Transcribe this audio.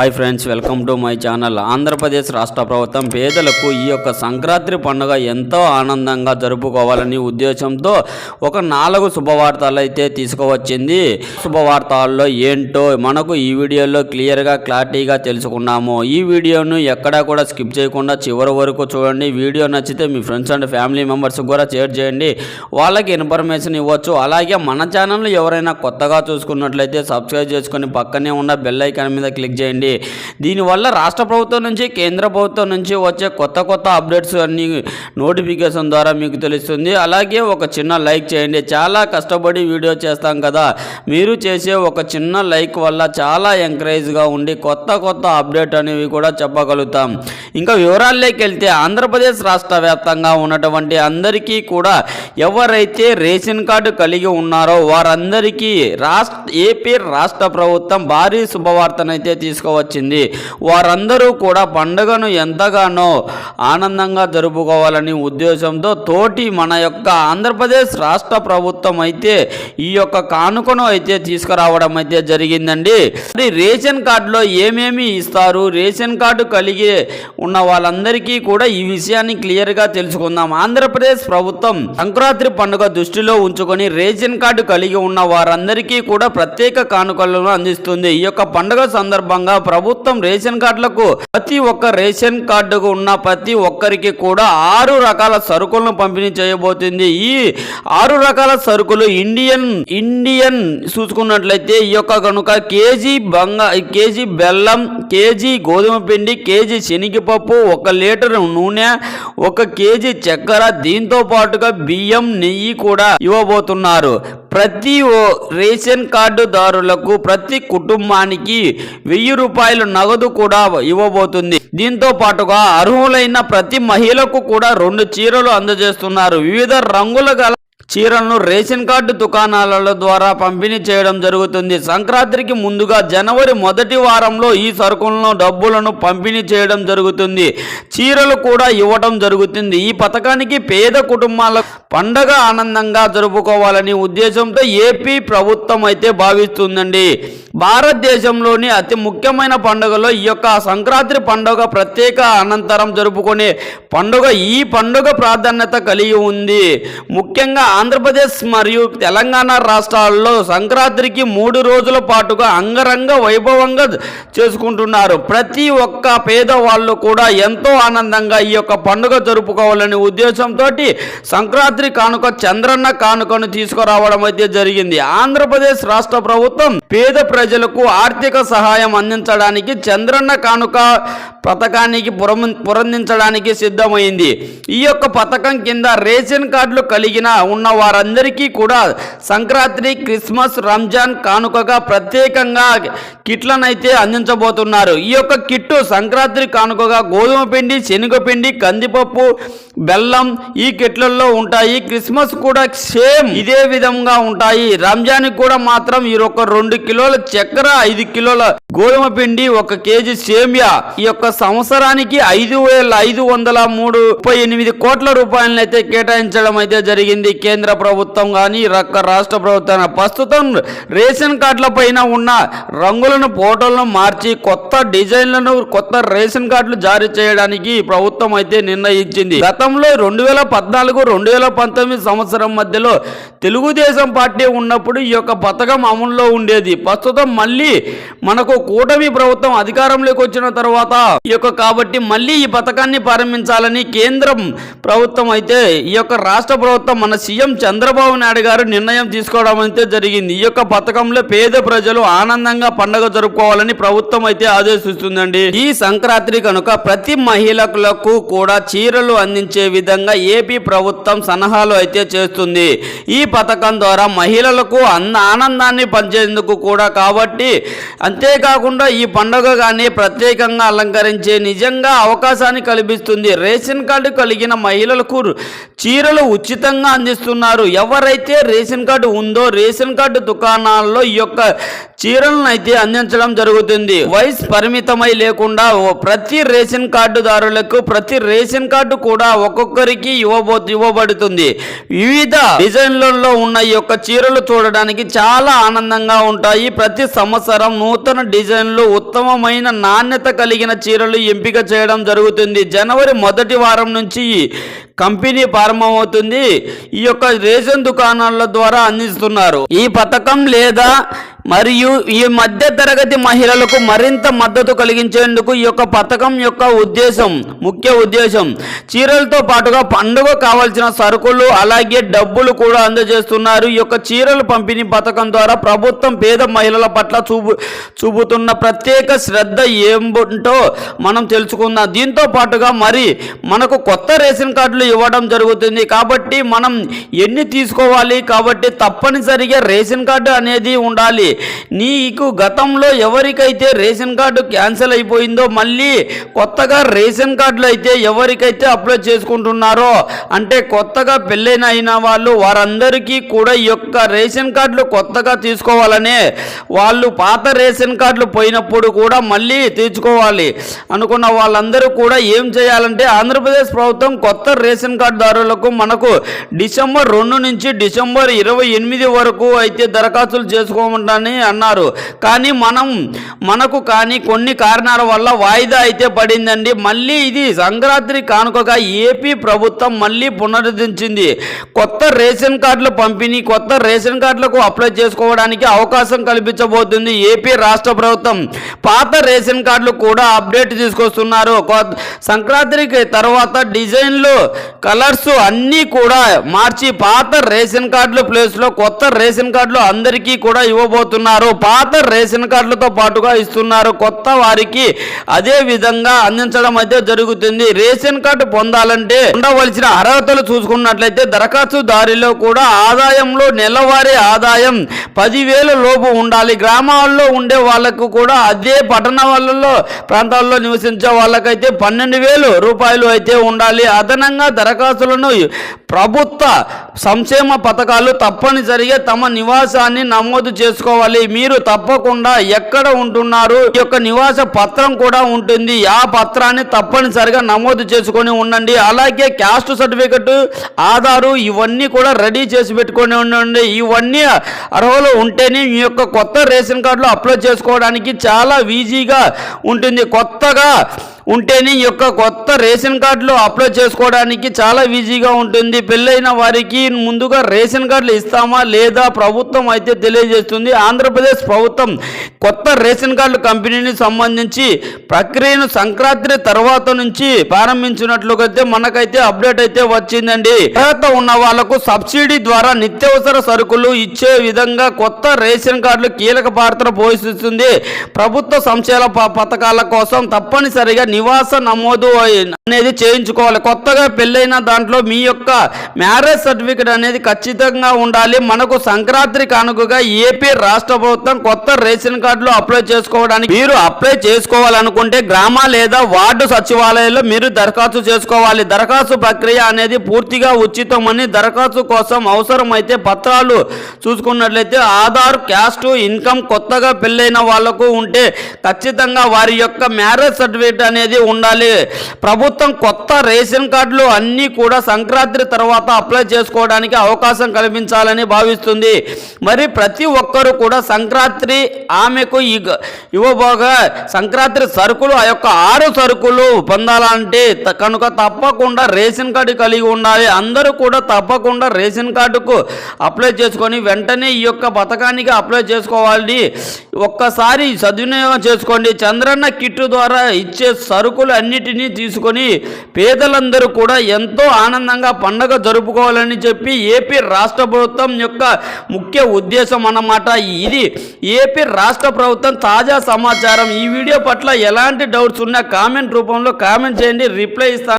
Hi friends welcome to my channel Andhra Pradesh రాష్ట్ర ప్రభుత్వం పేదలకు ఈ యొక్క సంక్రాంతి పండుగ ఎంతో ఆనందంగా జరుపుకోవాలని ఉద్దేశంతో ఒక నాలుగు శుభవార్తలు అయితే తీసుకువచ్చింది. శుభవార్తల్లో ఏంటో మనకు ఈ వీడియోలో క్లియర్గా క్లారిటీగా తెలుసుకున్నాము. ఈ వీడియోను ఎక్కడా కూడా స్కిప్ చేయకుండా చివరి వరకు చూడండి. వీడియో నచ్చితే మీ ఫ్రెండ్స్ అండ్ ఫ్యామిలీ మెంబర్స్ కూడా షేర్ చేయండి. వాళ్ళకి ఇన్ఫర్మేషన్ ఇవ్వచ్చు. అలాగే మన ఛానల్ ఎవరైనా కొత్తగా చూసుకున్నట్లయితే సబ్స్క్రైబ్ చేసుకొని పక్కనే ఉన్న బెల్ ఐకాన్ మీద క్లిక్ చేయండి. దీనివల్ల రాష్ట్ర ప్రభుత్వం నుంచి కేంద్ర ప్రభుత్వం నుంచి వచ్చే కొత్త కొత్త అప్డేట్స్ అన్ని నోటిఫికేషన్ ద్వారా మీకు తెలుస్తుంది. అలాగే ఒక చిన్న లైక్ చేయండి. చాలా కష్టపడి వీడియో చేస్తాం కదా. మీరు చేసే ఒక చిన్న లైక్ వల్ల చాలా ఎంకరేజ్గా ఉండి కొత్త కొత్త అప్డేట్ అనేవి కూడా చెప్పగలుగుతాం. ఇంకా వివరాల్లోకి వెళ్తే ఆంధ్రప్రదేశ్ రాష్ట్ర వ్యాప్తంగా ఉన్నటువంటి అందరికీ కూడా ఎవరైతే రేషన్ కార్డు కలిగి ఉన్నారో వారందరికీ రాష్ట్ర ఏపీ రాష్ట్ర ప్రభుత్వం భారీ శుభవార్తనైతే వచ్చింది. వారందరూ కూడా పండుగను ఎంతగానో ఆనందంగా జరుపుకోవాలని ఉద్దేశంతో తోటి మన యొక్క ఆంధ్రప్రదేశ్ రాష్ట్ర ప్రభుత్వం అయితే ఈ యొక్క కానుకను అయితే తీసుకురావడం అయితే జరిగిందండి. మరి రేషన్ కార్డులో ఏమేమి ఇస్తారు? రేషన్ కార్డు కలిగి ఉన్న వాళ్ళందరికీ కూడా ఈ విషయాన్ని క్లియర్గా తెలుసుకుందాం. ఆంధ్రప్రదేశ్ ప్రభుత్వం సంక్రాంతి పండుగ దృష్టిలో ఉంచుకొని రేషన్ కార్డు కలిగి ఉన్న వారందరికీ కూడా ప్రత్యేక కానుకలను అందిస్తుంది. ఈ యొక్క పండుగ సందర్భంగా ప్రభుత్వం రేషన్ కార్డులకు ప్రతి ఒక్క రేషన్ కార్డుకు ఉన్న ప్రతి ఒక్కరికి కూడా ఆరు రకాల సరుకులను పంపిణీ చేయబోతుంది. ఈ ఆరు రకాల సరుకులు ఇండియన్ ఇండియన్ చూసుకున్నట్లయితే ఈ యొక్క కనుక కేజీ బంగా కేజీ బెల్లం కేజీ గోధుమ పిండి కేజీ శనగపప్పు ఒక లీటర్ నూనె ఒక కేజీ చక్కెర దీంతో పాటుగా బియ్యం నెయ్యి కూడా ఇవ్వబోతున్నారు. ప్రతి ఓ రేషన్ కార్డుదారులకు ప్రతి కుటుంబానికి వెయ్యి రూపాయలు నగదు కూడా ఇవ్వబోతుంది. దీంతో పాటుగా అర్హులైన ప్రతి మహిళకు కూడా రెండు చీరలు అందజేస్తున్నారు. వివిధ రంగుల గల చీరలను రేషన్ కార్డు దుకాణాల ద్వారా పంపిణీ చేయడం జరుగుతుంది. సంక్రాంతికి ముందుగా జనవరి మొదటి వారంలో ఈ సరుకులను డబ్బులను పంపిణీ చేయడం జరుగుతుంది. చీరలు కూడా ఇవ్వడం జరుగుతుంది. ఈ పథకానికి పేద కుటుంబాల పండగ ఆనందంగా జరుపుకోవాలని ఉద్దేశంతో ఏపీ ప్రభుత్వం అయితే భావిస్తుందండి. భారతదేశంలోని అతి ముఖ్యమైన పండుగలో ఈ యొక్క సంక్రాంతి పండుగ ప్రత్యేక అనంతరం జరుపుకునే పండుగ ఈ పండుగ ప్రాధాన్యత కలిగి ఉంది. ముఖ్యంగా ఆంధ్రప్రదేశ్ మరియు తెలంగాణ రాష్ట్రాల్లో సంక్రాంతికి మూడు రోజుల పాటుగా అంగరంగ వైభవంగా చేసుకుంటున్నారు. ప్రతి ఒక్క పేదవాళ్ళు కూడా ఎంతో ఆనందంగా ఈ యొక్క పండుగ జరుపుకోవాలనే ఉద్దేశంతో సంక్రాంతి కానుక చంద్రన్న కానుకను తీసుకురావడం అయితే జరిగింది. ఆంధ్రప్రదేశ్ రాష్ట్ర ప్రభుత్వం పేద ప్రజలకు ఆర్థిక సహాయం అందించడానికి చంద్రన్న కానుక పథకానికి పురం పురందించడానికి సిద్ధమైంది. ఈ యొక్క పథకం కింద రేషన్ కార్డులు కలిగిన ఉన్న వారందరికీ కూడా సంక్రాంతి క్రిస్మస్ రంజాన్ కానుకగా ప్రత్యేకంగా కిట్లనైతే అందించబోతున్నారు. ఈ యొక్క కిట్టు సంక్రాంతి కానుకగా గోధుమ పిండి శనగపిండి కందిపప్పు బెల్లం ఈ కిట్లలో ఉంటాయి. క్రిస్మస్ కూడా సేమ్ ఇదే విధంగా ఉంటాయి. రంజాన్ కూడా మాత్రం ఈ యొక్క రెండు కిలోల చక్కెర ఐదు కిలోల గోధుమ పిండి ఒక కేజీ సేమియా. ఈ యొక్క సంవత్సరానికి ఐదు వేల ఐదు వందల మూడు ముప్పై ఎనిమిది కోట్ల రూపాయలను అయితే కేటాయించడం అయితే జరిగింది. కేంద్ర ప్రభుత్వం కానీ రక్క రాష్ట్ర ప్రభుత్వం ప్రస్తుతం రేషన్ కార్డుల పైన ఉన్న రంగులను ఫోటోలను మార్చి కొత్త డిజైన్లను కొత్త రేషన్ కార్డులు జారీ చేయడానికి ప్రభుత్వం అయితే నిర్ణయించింది. గతంలో రెండు వేల పద్నాలుగు రెండు వేల పంతొమ్మిది సంవత్సరం మధ్యలో తెలుగుదేశం పార్టీ ఉన్నప్పుడు ఈ యొక్క పథకం అమల్లో ఉండేది. ప్రస్తుతం మళ్ళీ మనకు కూటమి ప్రభుత్వం అధికారంలోకి వచ్చిన తర్వాత ఈ యొక్క కాబట్టి మళ్ళీ ఈ పథకాన్ని ప్రారంభించాలని కేంద్రం ప్రభుత్వం అయితే ఈ యొక్క రాష్ట్ర ప్రభుత్వం మన సీఎం చంద్రబాబు నాయుడు గారు నిర్ణయం తీసుకోవడం అయితే జరిగింది. ఈ యొక్క పథకంలో పేద ప్రజలు ఆనందంగా పండుగ జరుపుకోవాలని ప్రభుత్వం అయితే ఆదేశిస్తుందండి. ఈ సంక్రాంతి కనుక ప్రతి మహిళలకు కూడా చీరలు అందించే విధంగా ఏపీ ప్రభుత్వం సన్నాహాలు అయితే చేస్తుంది. ఈ పథకం ద్వారా మహిళలకు అన్న ఆనందాన్ని పంచేందుకు కూడా కాబట్టి అంతేకాకుండా ఈ పండుగ కానీ ప్రత్యేకంగా అలంకరించే నిజంగా అవకాశాన్ని కల్పిస్తుంది. రేషన్ కార్డు కలిగిన మహిళలకు చీరలు ఉచితంగా అందిస్తున్నారు. ఎవరైతే రేషన్ కార్డు ఉందో రేషన్ కార్డు దుకాణాల్లో ఈ యొక్క చీరలను అయితే అందించడం జరుగుతుంది. వయసు పరిమితమై లేకుండా ప్రతి రేషన్ కార్డుదారులకు ప్రతి రేషన్ కార్డు కూడా ఒక్కొక్కరికి ఇవ్వబో ఇవ్వబడుతుంది. వివిధ డిజైన్లలో ఉన్న ఈ యొక్క చీరలు చూడడానికి చాలా ఆనందంగా ఉంటాయి. ప్రతి సంవత్సరం నూతన డిజైన్లు ఉత్తమమైన నాణ్యత కలిగిన చీరలు ఎంపిక చేయడం జరుగుతుంది. జనవరి మొదటి వారం నుంచి కంపెనీ ప్రారంభమవుతుంది. ఈ యొక్క రేషన్ దుకాణాల ద్వారా అందిస్తున్నారు. ఈ పథకం లేదా మరియు ఈ మధ్య తరగతి మహిళలకు మరింత మద్దతు కలిగించేందుకు ఈ యొక్క పథకం యొక్క ఉద్దేశం ముఖ్య ఉద్దేశం. చీరలతో పాటుగా పండుగ కావాల్సిన సరుకులు అలాగే డబ్బులు కూడా అందజేస్తున్నారు. ఈ యొక్క చీరలు పంపిణీ పథకం ద్వారా ప్రభుత్వం పేద మహిళల పట్ల చూపు చూపుతున్న ప్రత్యేక శ్రద్ధ ఏమిటో మనం తెలుసుకుందాం. దీంతో పాటుగా మరి మనకు కొత్త రేషన్ కార్డులు ఇవ్వడం జరుగుతుంది. కాబట్టి మనం ఎన్ని తీసుకోవాలి? కాబట్టి తప్పనిసరిగా రేషన్ కార్డు అనేది ఉండాలి. నీకు గతంలో ఎవరికైతే రేషన్ కార్డు క్యాన్సిల్ అయిపోయిందో మళ్ళీ కొత్తగా రేషన్ కార్డులు అయితే ఎవరికైతే అప్లై చేసుకుంటున్నారో అంటే కొత్తగా పెళ్ళైన అయిన వాళ్ళు వారందరికీ కూడా ఈ యొక్క రేషన్ కార్డులు కొత్తగా తీసుకోవాలని వాళ్ళు పాత రేషన్ కార్డులు పోయినప్పుడు కూడా మళ్ళీ తీర్చుకోవాలి. అనుకున్న వాళ్ళందరూ కూడా ఏం చేయాలంటే ఆంధ్రప్రదేశ్ ప్రభుత్వం కొత్త రేషన్ కార్డుదారులకు మనకు డిసెంబర్ రెండు నుంచి డిసెంబర్ ఇరవై ఎనిమిది వరకు అయితే దరఖాస్తులు అని అన్నారు. కానీ మనం మనకు కానీ కొన్ని కారణాల వల్ల వాయిదా అయితే పడిందండి. మళ్ళీ ఇది సంక్రాంతి కానుకగా ఏపీ ప్రభుత్వం మళ్ళీ పునరుద్ధరించింది. కొత్త రేషన్ కార్డులు పంపిణీ కొత్త రేషన్ కార్డులకు అప్లై చేసుకోవడానికి అవకాశం కల్పించబోతుంది ఏపీ రాష్ట్ర ప్రభుత్వం. పాత రేషన్ కార్డులు కూడా అప్డేట్ తీసుకొస్తున్నారు. సంక్రాంతికి తర్వాత డిజైన్లు కలర్స్ అన్నీ కూడా మార్చి పాత రేషన్ కార్డులు ప్లేస్లో కొత్త రేషన్ కార్డులు అందరికీ కూడా ఇస్తున్నారు. పాత రేషన్ కార్డులతో పాటుగా ఇస్తున్నారు. కొత్త వారికి అదే విధంగా అందించడం అయితే జరుగుతుంది. రేషన్ కార్డు పొందాలంటే ఉండవలసిన అర్హతలు చూసుకున్నట్లయితే దరఖాస్తుదారిలో కూడా ఆదాయంలో నెలవారీ ఆదాయం పదివేల లోపు ఉండాలి. గ్రామాల్లో ఉండే వాళ్ళకు కూడా అదే పట్టణాలలో ప్రాంతాల్లో నివసించే వాళ్ళకైతే పన్నెండు వేలు రూపాయలు అయితే ఉండాలి. అదనంగా దరఖాస్తులను ప్రభుత్వ సంక్షేమ పథకాలు తప్పనిసరిగా తమ నివాసాన్ని నమోదు చేసుకోవాలి. మీరు తప్పకుండా ఎక్కడ ఉంటున్నారు? ఈ యొక్క నివాస పత్రం కూడా ఉంటుంది. ఆ పత్రాన్ని తప్పనిసరిగా నమోదు చేసుకొని ఉండండి. అలాగే క్యాస్ట్ సర్టిఫికెట్ ఆధారు ఇవన్నీ కూడా రెడీ చేసి పెట్టుకొని ఉండండి. ఇవన్నీ అర్హులు ఉంటేనే మీ యొక్క కొత్త రేషన్ కార్డులో అప్లై చేసుకోవడానికి చాలా ఈజీగా ఉంటుంది. కొత్తగా ఉంటేనే నీ యొక్క కొత్త రేషన్ కార్డులు అప్లై చేసుకోవడానికి చాలా ఈజీగా ఉంటుంది. పెళ్ళైన వారికి ముందుగా రేషన్ కార్డులు ఇస్తామా లేదా ప్రభుత్వం అయితే తెలియజేస్తుంది. ఆంధ్రప్రదేశ్ ప్రభుత్వం కొత్త రేషన్ కార్డుల కంపెనీని సంబంధించి ప్రక్రియను సంక్రాంతి తర్వాత నుంచి ప్రారంభించినట్లుగైతే అయితే మనకైతే అప్డేట్ అయితే వచ్చిందండి. అర్హత ఉన్న వాళ్ళకు సబ్సిడీ ద్వారా నిత్యావసర సరుకులు ఇచ్చే విధంగా కొత్త రేషన్ కార్డులు కీలక పాత్ర పోషిస్తుంది. ప్రభుత్వ సంక్షేమ ప- పథకాల కోసం తప్పనిసరిగా నివాస నమోదు అనేది చేయించుకోవాలి. కొత్తగా పెళ్ళైన దాంట్లో మీ యొక్క మ్యారేజ్ సర్టిఫికేట్ అనేది ఖచ్చితంగా ఉండాలి. మనకు సంక్రాంతి కానుకగా ఏపీ రాష్ట్ర ప్రభుత్వం కొత్త రేషన్ కార్డులు అప్లై చేసుకోవడానికి మీరు అప్లై చేసుకోవాలనుకుంటే గ్రామ లేదా వార్డు సచివాలయంలో మీరు దరఖాస్తు చేసుకోవాలి. దరఖాస్తు ప్రక్రియ అనేది పూర్తిగా ఉచితమని దరఖాస్తు కోసం అవసరమైతే పత్రాలు చూసుకున్నట్లయితే ఆధార్ క్యాస్ట్ ఇన్కమ్ కొత్తగా పెళ్ళైన వాళ్ళకు ఉంటే ఖచ్చితంగా వారి యొక్క మ్యారేజ్ సర్టిఫికేట్ అనేది ఉండాలి. ప్రభుత్వం కొత్త రేషన్ కార్డులు అన్నీ కూడా సంక్రాంతి తర్వాత అప్లై చేసుకోవడానికి అవకాశం కల్పించాలని భావిస్తుంది. మరి ప్రతి ఒక్కరూ కూడా సంక్రాంతి ఆమెకు ఇగ- ఇవ్వబోగా సంక్రాంతి సరుకులు ఆ యొక్క ఆరు సరుకులు పొందాలంటే కనుక తప్పకుండా రేషన్ కార్డు కలిగి ఉండాలి. అందరూ కూడా తప్పకుండా రేషన్ కార్డుకు అప్లై చేసుకొని వెంటనే ఈ యొక్క పథకానికి అప్లై చేసుకోవాలి. ఒక్కసారి సద్వినియోగం చేసుకోండి. చంద్రన్న కిట్టు ద్వారా ఇచ్చే సరుకులు అన్నిటినీ తీసుకొని పేదలందరూ కూడా ఎంతో ఆనందంగా పండగ జరుపుకోవాలని చెప్పి ఏపీ రాష్ట్ర ప్రభుత్వం యొక్క ముఖ్య ఉద్దేశం అన్నమాట ఇది. ఏపీ రాష్ట్ర ప్రభుత్వం తాజా సమాచారం. ఈ వీడియో పట్ల ఎలాంటి డౌట్స్ ఉన్నా కామెంట్ రూపంలో కామెంట్ చేయండి. రిప్లై ఇస్తాను